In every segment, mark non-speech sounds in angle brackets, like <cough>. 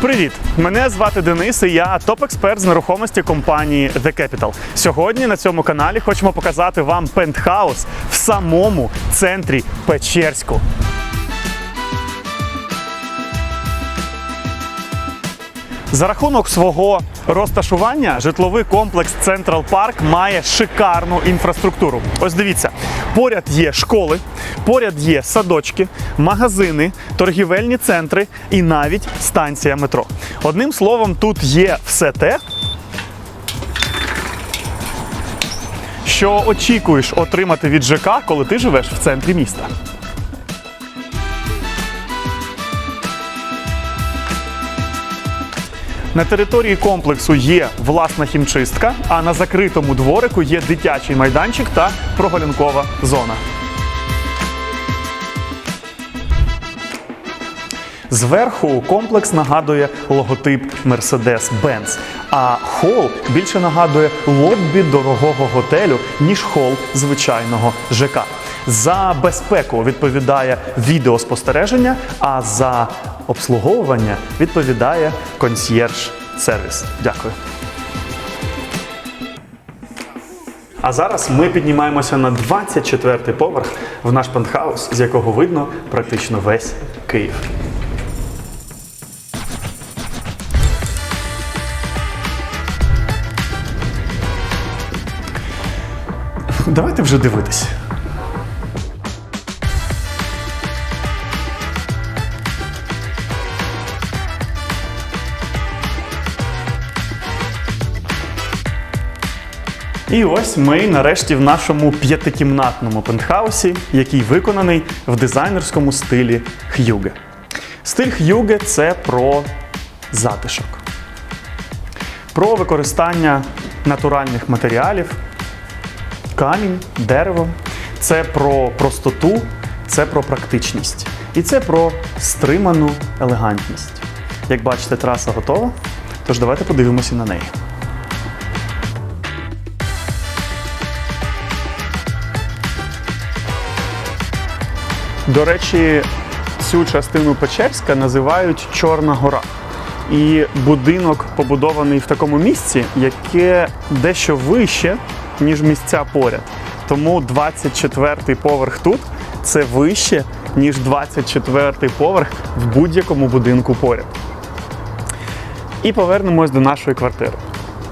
Привіт! Мене звати Денис, і я топ-експерт з нерухомості компанії The Capital. Сьогодні на цьому каналі хочемо показати вам пентхаус в самому центрі Печерську. За рахунок свого розташування житловий комплекс Централ Парк має шикарну інфраструктуру. Ось дивіться, поряд є школи, поряд є садочки, магазини, торгівельні центри і навіть станція метро. Одним словом, тут є все те, що очікуєш отримати від ЖК, коли ти живеш в центрі міста. На території комплексу є власна хімчистка, а на закритому дворику є дитячий майданчик та прогулянкова зона. Зверху комплекс нагадує логотип Mercedes-Benz, а хол більше нагадує лоббі дорогого готелю, ніж хол звичайного ЖК. За безпеку відповідає відеоспостереження, а за обслуговування відповідає консьєрж сервіс. Дякую. А зараз ми піднімаємося на 24-й поверх в наш пентхаус, з якого видно практично весь Київ. Давайте вже дивитись. І ось ми нарешті в нашому п'ятикімнатному пентхаусі, який виконаний в дизайнерському стилі х'юге. Стиль х'юге це про затишок, про використання натуральних матеріалів, камінь, дерево. Це про простоту, це про практичність. І це про стриману елегантність. Як бачите, траса готова. Тож давайте подивимося на неї. До речі, цю частину Печерська називають Чорна гора. І будинок побудований в такому місці, яке дещо вище, ніж місця поряд. Тому 24-й поверх тут це вище, ніж 24-й поверх в будь-якому будинку поряд. І повернемось до нашої квартири.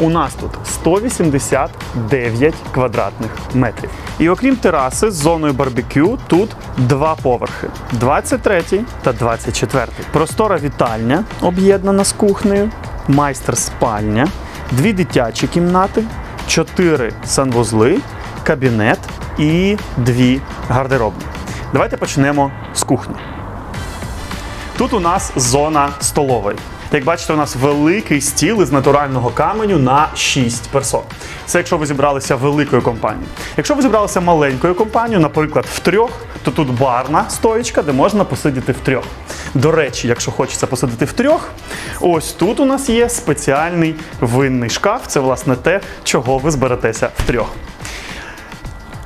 У нас тут 189 квадратних метрів. І окрім тераси з зоною барбекю, тут два поверхи: 23 та 24. Простора вітальня об'єднана з кухнею, майстер спальня, дві дитячі кімнати, чотири санвузли, кабінет і дві гардеробні. Давайте почнемо з кухні. Тут у нас зона столової. Як бачите, у нас великий стіл із натурального каменю на 6 персон. Це якщо ви зібралися великою компанією. Якщо ви зібралися маленькою компанією, наприклад, в трьох, то тут барна стоїчка, де можна посидіти в трьох. До речі, якщо хочеться посидіти в трьох, ось тут у нас є спеціальний винний шкаф. Це власне те, чого ви зберетеся в трьох.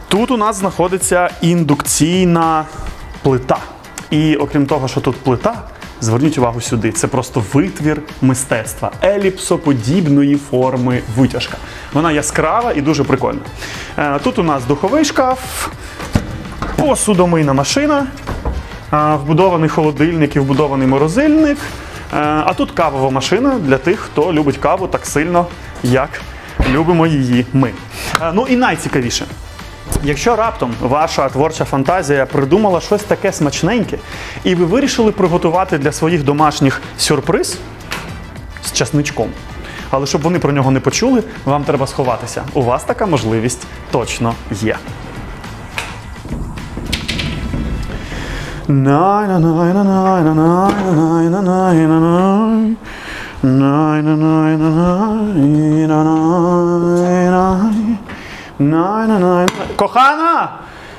Тут у нас знаходиться індукційна плита. І окрім того, що тут плита, зверніть увагу сюди. Це просто витвір мистецтва, еліпсоподібної форми витяжка. Вона яскрава і дуже прикольна. Е, Тут у нас духовий шкаф, посудомийна машина, е, вбудований холодильник і вбудований морозильник. Е, А тут кавова машина для тих, хто любить каву так сильно, як любимо її ми. Ну і найцікавіше. Якщо раптом ваша творча фантазія придумала щось таке смачненьке, і ви вирішили приготувати для своїх домашніх сюрприз з часничком. Але щоб вони про нього не почули, вам треба сховатися. У вас така можливість точно є. Кохана!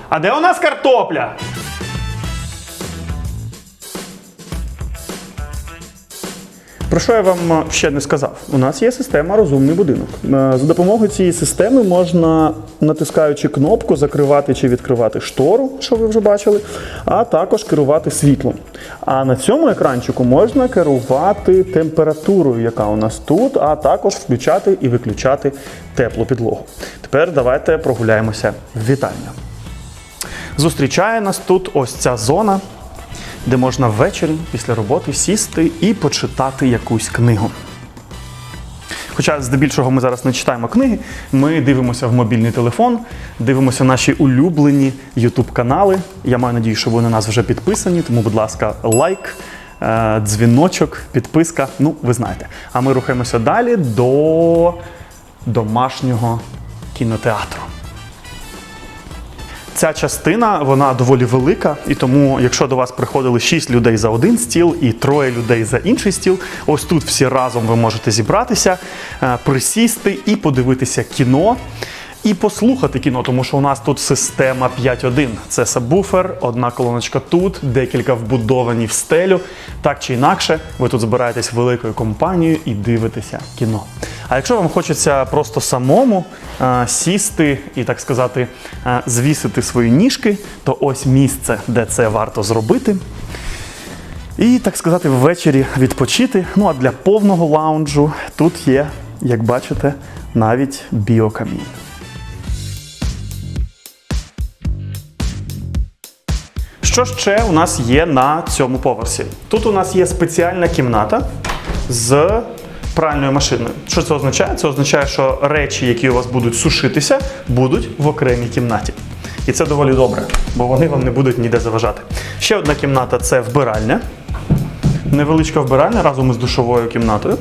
А де у нас картопля? Про що я вам ще не сказав? У нас є система розумний будинок. Е, За допомогою цієї системи можна, натискаючи кнопку, закривати чи відкривати штору, що ви вже бачили, а також керувати світлом. А на цьому екранчику можна керувати температурою, яка у нас тут, а також включати і виключати теплу підлогу. Тепер давайте прогуляємося в вітальню. Зустрічає нас тут ось ця зона, де можна ввечері після роботи сісти і почитати якусь книгу. Хоча здебільшого ми зараз не читаємо книги, ми дивимося в мобільний телефон, дивимося наші улюблені YouTube канали. Я маю надію, що ви на нас вже підписані, тому, будь ласка, лайк, е, дзвіночок, підписка. Ну, ви знаєте. А ми рухаємося далі до домашнього кінотеатру. Ця частина вона доволі велика, і тому, якщо до вас приходили 6 людей за один стіл і троє людей за інший стіл, ось тут всі разом ви можете зібратися, е, присісти і подивитися кіно. І послухати кіно, тому що у нас тут система 5.1. Це сабвуфер, одна колоночка тут, декілька вбудовані в стелю. Так чи інакше, ви тут збираєтесь великою компанією і дивитеся кіно. А якщо вам хочеться просто самому е, сісти і, так сказати, е, звісити свої ніжки, то ось місце, де це варто зробити. І, так сказати, ввечері відпочити. Ну а для повного лаунджу тут є, як бачите, навіть біокамін. Що ще у нас є на цьому поверсі? Тут у нас є спеціальна кімната з пральною машиною. Що це означає? Це означає, що речі, які у вас будуть сушитися, будуть в окремій кімнаті. І це доволі добре, бо вони вам не будуть ніде заважати. Ще одна кімната це вбиральня. Невеличка вбиральня разом із душовою кімнатою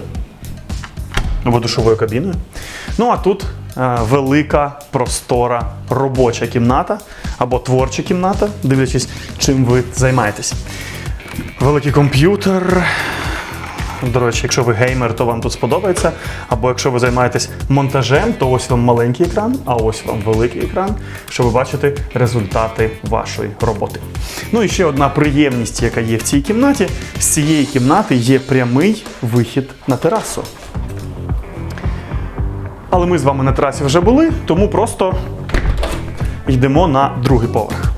або душовою кабіною. Ну а тут велика простора робоча кімната або творча кімната, дивлячись, чим ви займаєтесь. Великий комп'ютер. До речі, якщо ви геймер, то вам тут сподобається. Або якщо ви займаєтесь монтажем, то ось вам маленький екран, а ось вам великий екран, щоб ви бачите результати вашої роботи. Ну і ще одна приємність, яка є в цій кімнаті. З цієї кімнати є прямий вихід на терасу. Але ми з вами на трасі вже були, тому просто йдемо на другий поверх.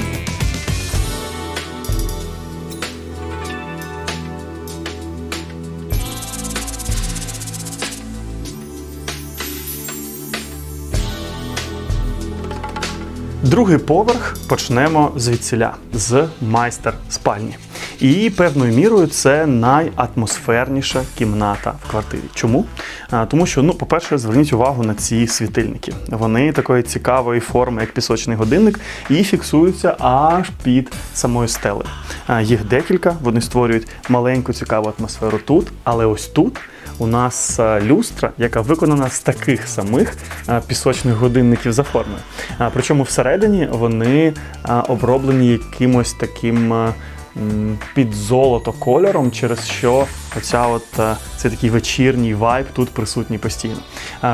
Другий поверх почнемо звідсіля з майстер спальні. І певною мірою це найатмосферніша кімната в квартирі. Чому? Тому що, ну, по-перше, зверніть увагу на ці світильники. Вони такої цікавої форми, як пісочний годинник, і фіксуються аж під самою стелею. Їх декілька, вони створюють маленьку цікаву атмосферу тут, але ось тут. У нас люстра, яка виконана з таких самих пісочних годинників за формою. Причому всередині вони оброблені якимось таким під золото кольором, через що оця от, е, цей такий вечірній вайб тут присутній постійно.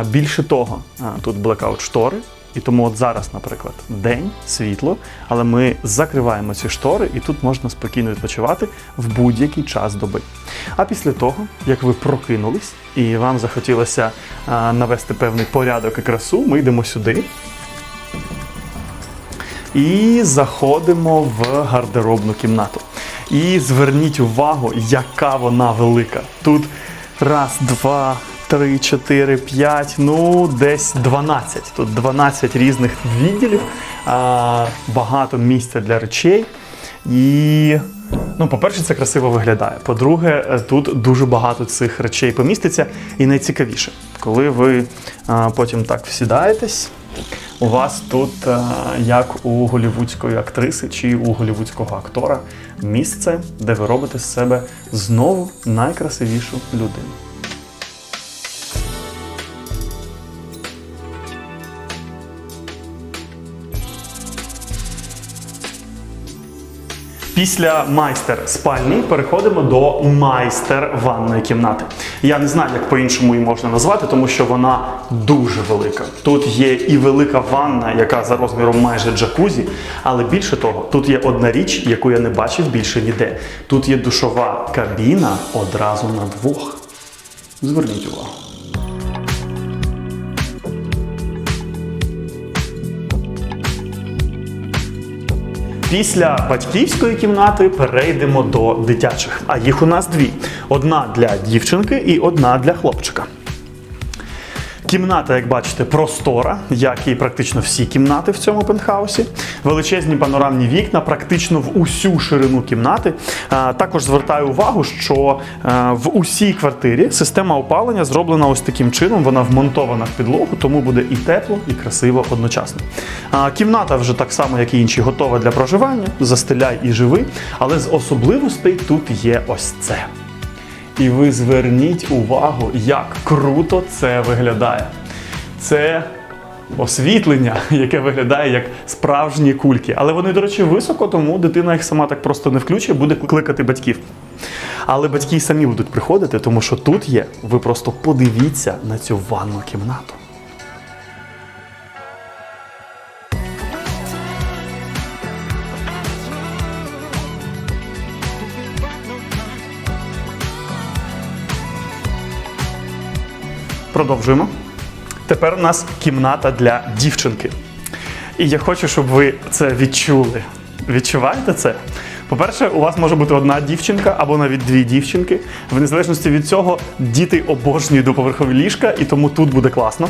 Більше того, тут блекаут штори. І тому от зараз, наприклад, день, світло, але ми закриваємо ці штори, і тут можна спокійно відпочивати в будь-який час доби. А після того, як ви прокинулись і вам захотілося а, навести певний порядок і красу, ми йдемо сюди і заходимо в гардеробну кімнату. І зверніть увагу, яка вона велика. Тут раз, два, три, чотири, п'ять, ну десь 12. Тут 12 різних відділів, багато місця для речей. І, ну, по-перше, це красиво виглядає. По-друге, е, тут дуже багато цих речей поміститься. І найцікавіше, коли ви потім так всідаєтесь, у вас тут, е, як у голівудської актриси чи у голівудського актора, місце, де ви робите з себе знову найкрасивішу людину. Після майстер спальні переходимо до майстер ванної кімнати. Я не знаю, як по-іншому її можна назвати, тому що вона дуже велика. Тут є і велика ванна, яка за розміром майже джакузі, але більше того, тут є одна річ, яку я не бачив більше ніде. Тут є душова кабіна одразу на двох. Зверніть увагу. Після батьківської кімнати перейдемо до дитячих. А їх у нас дві: одна для дівчинки і одна для хлопчика. Кімната, як бачите, простора, як і практично всі кімнати в цьому пентхаусі. Величезні панорамні вікна, практично в усю ширину кімнати. Також звертаю увагу, що е, в усій квартирі система опалення зроблена ось таким чином. Вона вмонтована в підлогу, тому буде і тепло, і красиво одночасно. Кімната вже так само, як і інші, готова для проживання. Застеляй і живи. Але з особливостей тут є ось це. І ви зверніть увагу, як круто це виглядає. Це освітлення, яке виглядає як справжні кульки. Але вони, до речі, високо, тому дитина їх сама так просто не включить, буде кликати батьків. Але батьки самі будуть приходити, тому що тут є. Ви просто подивіться на цю ванну кімнату. Продовжуємо. Тепер у нас кімната для дівчинки. І я хочу, щоб ви це відчули. Відчуваєте це? По-перше, у вас може бути одна дівчинка або навіть дві дівчинки. В незалежності від цього діти обожнюють доповерхові ліжка, і тому тут буде класно.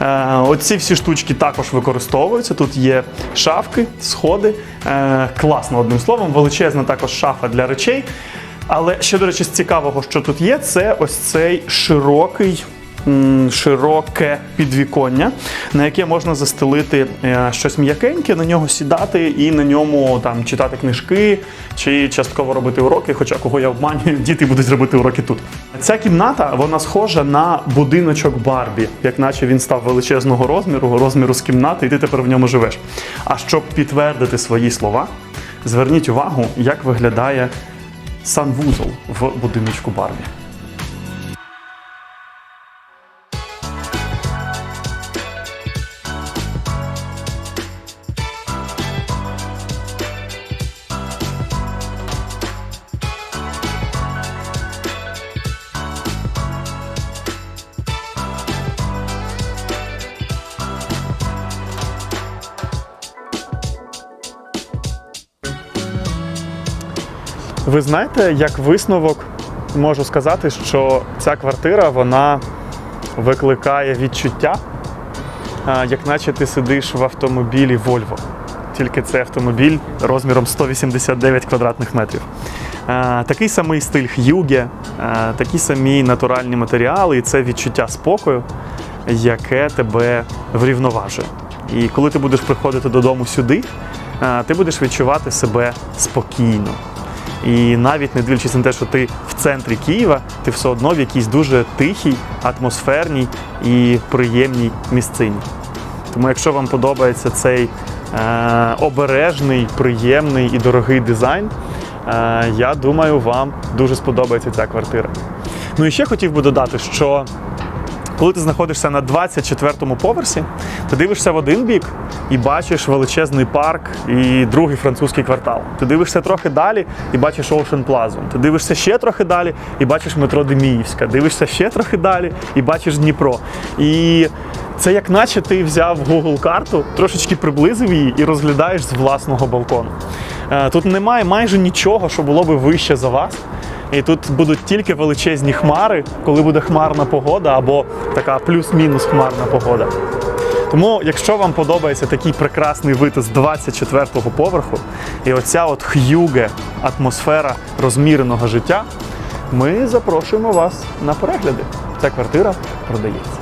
Е, оці всі штучки також використовуються. Тут є шафки, сходи. Е, класно, одним словом, величезна також шафа для речей. Але ще, до речі, з цікавого, що тут є, це ось цей широкий. Широке підвіконня, на яке можна застелити е, щось м'якеньке, на нього сідати і на ньому там читати книжки чи частково робити уроки. Хоча кого я обманюю, <laughs> діти будуть робити уроки тут. Ця кімната вона схожа на будиночок Барбі, як наче він став величезного розміру, розміру з кімнати, і ти тепер в ньому живеш. А щоб підтвердити свої слова, зверніть увагу, як виглядає санвузол в будиночку Барбі. Ви знаєте, як висновок можу сказати, що ця квартира вона викликає відчуття, як наче ти сидиш в автомобілі Volvo. Тільки це автомобіль розміром 189 квадратних метрів. Такий самий стиль х'юге, такі самі натуральні матеріали, і це відчуття спокою, яке тебе врівноважує. І коли ти будеш приходити додому сюди, ти будеш відчувати себе спокійно. І навіть не дивлячись на те, що ти в центрі Києва, ти все одно в якійсь дуже тихій, атмосферній і приємній місцині. Тому, якщо вам подобається цей е, обережний, приємний і дорогий дизайн, е, я думаю, вам дуже сподобається ця квартира. Ну і ще хотів би додати, що коли ти знаходишся на 24-му поверсі, ти дивишся в один бік і бачиш величезний парк і другий французький квартал. Ти дивишся трохи далі і бачиш Ocean Plaza. Ти дивишся ще трохи далі і бачиш метро Деміївська. Дивишся ще трохи далі і бачиш Дніпро. І це як наче ти взяв Google карту, трошечки приблизив її і розглядаєш з власного балкону. Е, Тут немає майже нічого, що було би вище за вас. І тут будуть тільки величезні хмари, коли буде хмарна погода або така плюс-мінус хмарна погода. Тому, якщо вам подобається такий прекрасний вид з 24-го поверху, і оця от х'юге атмосфера розміреного життя, ми запрошуємо вас на перегляди. Ця квартира продається.